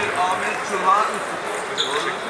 Emir Ahmet Cuma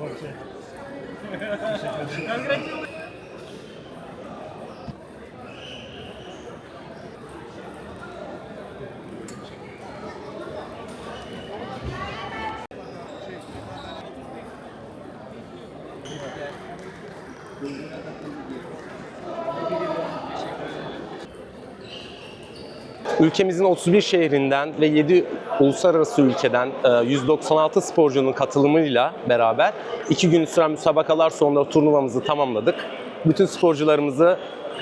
have. Okay. Congratulations. Ülkemizin 31 şehrinden ve 7 uluslararası ülkeden e, 196 sporcunun katılımıyla beraber 2 gün süren müsabakalar sonunda turnuvamızı tamamladık. Bütün sporcularımızı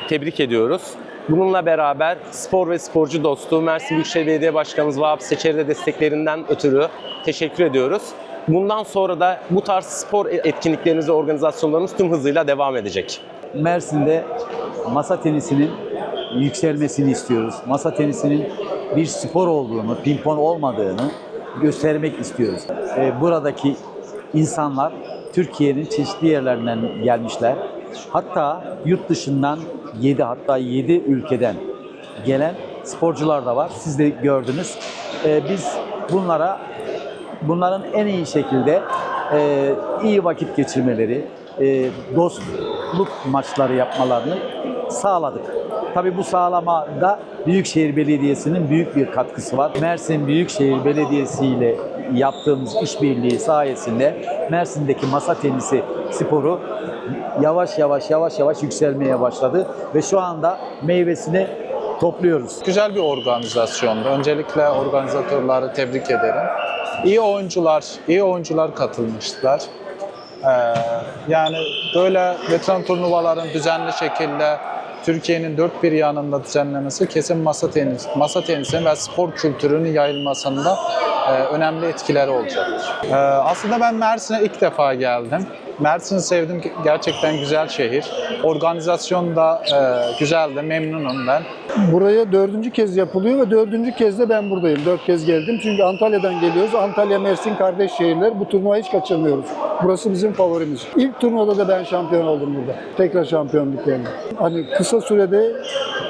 tebrik ediyoruz. Bununla beraber spor ve sporcu dostu Mersin Büyükşehir Belediye Başkanımız Vahap Seçer'e de desteklerinden ötürü teşekkür ediyoruz. Bundan sonra da bu tarz spor etkinliklerimiz ve organizasyonlarımız tüm hızıyla devam edecek. Mersin'de masa tenisinin yükselmesini istiyoruz. Masa tenisinin bir spor olduğunu, pimpon olmadığını göstermek istiyoruz. Ee, buradaki insanlar Türkiye'nin çeşitli yerlerinden gelmişler. Hatta yurt dışından 7 hatta 7 ülkeden gelen sporcular da var. Siz de gördünüz. Ee, biz bunlara bunların en iyi şekilde e, iyi vakit geçirmeleri, e, dostluk maçları yapmalarını sağladık. Tabii bu sağlamada Büyükşehir Belediyesi'nin büyük bir katkısı var. Mersin Büyükşehir Belediyesi ile yaptığımız işbirliği sayesinde Mersin'deki masa tenisi sporu yavaş yavaş yavaş yavaş yükselmeye başladı ve şu anda meyvesini topluyoruz. Güzel bir organizasyondu. Öncelikle organizatörleri tebrik ederim. İyi oyuncular, iyi oyuncular katılmışlar. Ee, yani böyle veteran turnuvaların düzenli şekilde Türkiye'nin dört bir yanında düzenlemesi kesin masa tenis, masa tenisinin ve spor kültürünün yayılmasında e, önemli etkileri olacaktır. Ee, aslında ben Mersin'e ilk defa geldim. Mersin'i sevdim. Gerçekten güzel şehir. Organizasyon da e, güzeldi. Memnunum ben. Buraya dördüncü kez yapılıyor ve dördüncü kez de ben buradayım. Dört kez geldim çünkü Antalya'dan geliyoruz. Antalya, Mersin kardeş şehirler. Bu turnuvayı hiç kaçırmıyoruz. Burası bizim favorimiz. İlk turnuvada da ben şampiyon oldum burada. Tekrar şampiyonluk yani. Hani kısa sürede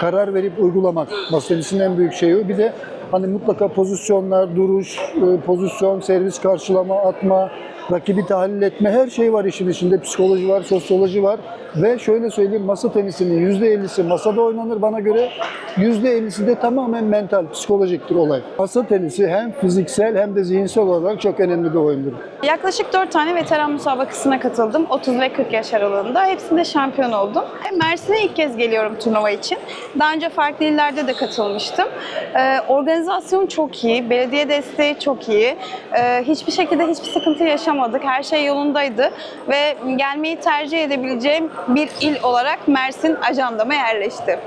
karar verip uygulamak. Masa tenisinin en büyük şeyi o. Bir de hani mutlaka pozisyonlar, duruş, e, pozisyon, servis karşılama, atma, rakibi tahlil etme her şey var işin içinde. Psikoloji var, sosyoloji var ve şöyle söyleyeyim masa tenisinin %50'si masada oynanır bana göre. %50'si de tamamen mental, psikolojiktir olay. Masa tenisi hem fiziksel hem de zihinsel olarak çok önemli bir oyundur. Yaklaşık 4 tane veteran müsabakasına katıldım. 30 ve 40 yaş aralığında. Hepsinde şampiyon oldum. Mersin'e ilk kez geliyorum turnuva için. Daha önce farklı illerde de katılmıştım. Ee, organizasyon çok iyi, belediye desteği çok iyi. Ee, hiçbir şekilde hiçbir sıkıntı yaşamadık. Her şey yolundaydı ve gelmeyi tercih edebileceğim bir il olarak Mersin ajandama yerleşti.